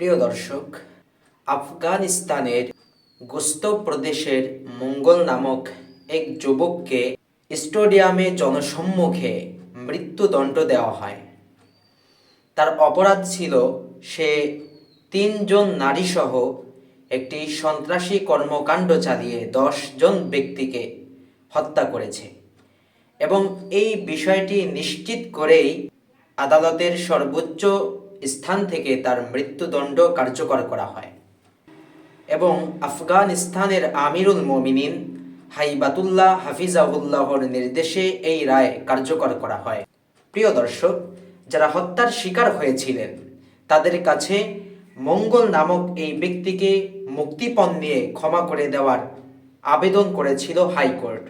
প্রিয় দর্শক, আফগানিস্তানের গোস্ত প্রদেশের মঙ্গল নামক এক যুবককে স্টেডিয়ামে জনসম্মুখে মৃত্যুদণ্ড দেওয়া হয়। তার অপরাধ ছিল সে তিনজন নারীসহ একটি সন্ত্রাসী কর্মকাণ্ড চালিয়ে জন ব্যক্তিকে হত্যা করেছে এবং এই বিষয়টি নিশ্চিত করেই আদালতের সর্বোচ্চ স্থান থেকে তার মৃত্যুদণ্ড কার্যকর করা হয়। এবং আফগানিস্তানের আমিরুল মমিনিন হাইবাতুল্লাহ হাফিজাউল্লাহর নির্দেশে এই রায় কার্যকর করা হয়। প্রিয় দর্শক, যারা হত্যার শিকার হয়েছিলেন, তাদের কাছে মঙ্গল নামক এই ব্যক্তিকে মুক্তিপণ নিয়ে ক্ষমা করে দেওয়ার আবেদন করেছিল হাইকোর্ট।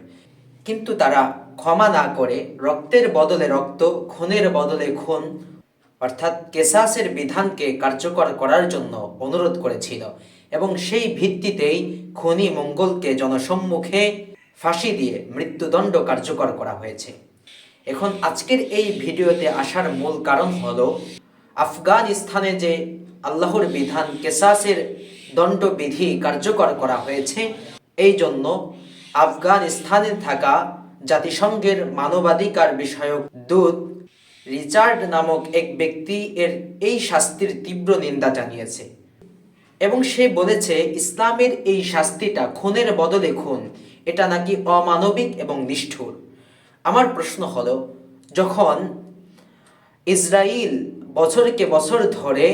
কিন্তু তারা ক্ষমা না করে রক্তের বদলে রক্ত, খুনের বদলে খুন অর্থাৎ কেসাসের বিধানকে কার্যকর করার জন্য অনুরোধ করেছিল এবং সেই ভিত্তিতেই খনি মঙ্গলকে জনসম্মুখে ফাঁসি দিয়ে মৃত্যুদণ্ড কার্যকর করা হয়েছে। এখন আজকের এই ভিডিওতে আসার মূল কারণ হল আফগানিস্তানে যে আল্লাহর বিধান কেসাসের দণ্ডবিধি কার্যকর করা হয়েছে, এই জন্য আফগানিস্তানে থাকা জাতিসংঘের মানবাধিকার বিষয়ক দূত রিচার্ড নামক এক ব্যক্তি এর এই শাস্তির তীব্র নিন্দা জানিয়েছে। এবং সে বলেছে, ইসলামের এই শাস্তিটা খুনের বদলে খুন। এটা নাকি অমানবিক এবং নিষ্ঠুর। আমার প্রশ্ন হলো, যখন ইসরায়েল বছরকে বছর ধরে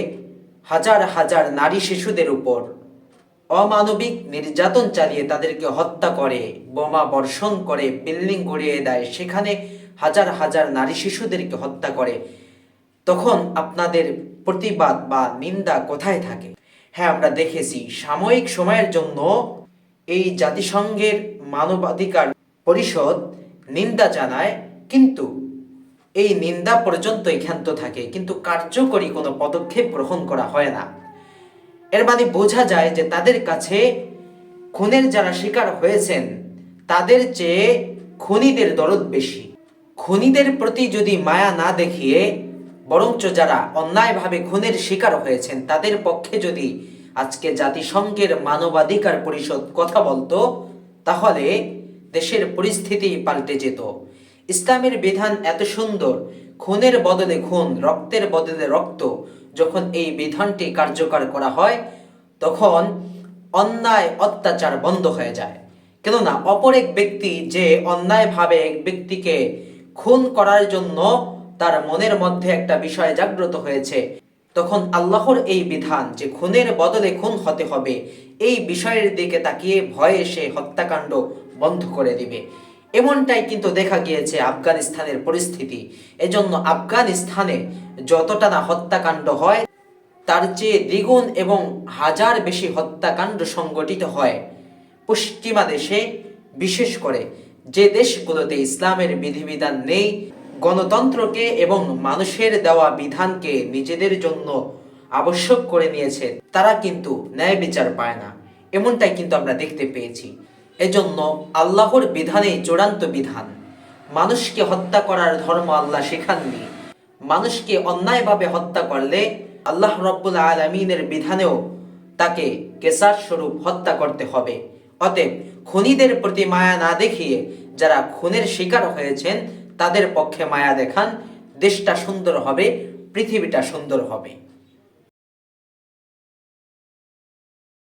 হাজার হাজার নারী শিশুদের উপর অমানবিক নির্যাতন চালিয়ে তাদেরকে হত্যা করে, বোমা বর্ষণ করে, বিল্ডিং গড়িয়ে দেয়, সেখানে হাজার হাজার নারী শিশুদেরকে হত্যা করে, তখন আপনাদের প্রতিবাদ বা নিন্দা কোথায় থাকে? হ্যাঁ আমরা দেখেছি সাময়িক সময়ের জন্য এই জাতিসংঘের মানবাধিকার পরিষদ নিন্দা জানায়, কিন্তু এই নিন্দা পর্যন্তই ক্ষান্ত থাকে, কিন্তু কার্যকরী কোনো পদক্ষেপ গ্রহণ করা হয় না। এর মানে বোঝা যায় যে তাদের কাছে খুনের যারা শিকার হয়েছেন, তাদের চেয়ে খুনিদের দরদ বেশি। খুনিদের প্রতি যদি মায়া না দেখিয়ে, বরঞ্চ যারা অন্যায়ভাবে খুনের শিকার হয়েছেন, তাদের পক্ষে যদি আজকে জাতিসংঘের মানবাধিকার পরিষদ কথা বলতো, তাহলে দেশের পরিস্থিতি পাল্টে যেত। ইসলামের বিধান এত সুন্দর, খুনের বদলে খুন, রক্তের বদলে রক্ত, যখন এই বিধানটি কার্যকর করা হয়, তখন অন্যায় অত্যাচার বন্ধ হয়ে যায়। কেননা, অপর এক ব্যক্তি যে অন্যায়ভাবে এক ব্যক্তিকে খুন করার জন্য তার মনের মধ্যে একটা বিষয় জাগ্রত হয়েছে। তখন আল্লাহর এই বিধান যে খুনের বদলে খুন হতে হবে, এই বিষয়ের দিকে তাকিয়ে ভয়ে সে হত্যাকাণ্ড বন্ধ করে দিবে। এমনটাই কিন্তু দেখা গিয়েছে আফগানিস্তানের পরিস্থিতি। এজন্য আফগানিস্তানে যতটা না হত্যাকাণ্ড হয়, তার চেয়ে দ্বিগুণ এবং হাজার বেশি হত্যাকাণ্ড সংগঠিত হয়। পশ্চিমা দেশে বিশেষ করে যে দেশগুলোতে ইসলামের বিধিবিধান নেই, গণতন্ত্রকে এবং মানুষের দেওয়া বিধানকে নিজেদের জন্য আবশ্যক করে নিয়েছে, তারা কিন্তু ন্যায় বিচার পায় না। এমনটাই কিন্তু আমরা দেখতে পেয়েছি। এজন্য আল্লাহর বিধানেই চূড়ান্ত বিধান। মানুষকে হত্যা করার ধর্ম আল্লাহ শেখাননি। মানুষকে অন্যায়ভাবে হত্যা করলে আল্লাহ রব্বুল আলমিনের বিধানেও তাকে কেসার স্বরূপ হত্যা করতে হবে। অতএব খুনিদের প্রতি মায়া না দেখিয়ে যারা খুনের শিকার হয়েছেন, তাদের পক্ষে মায়া দেখান। দেশটা সুন্দর হবে, পৃথিবীটা সুন্দর হবে।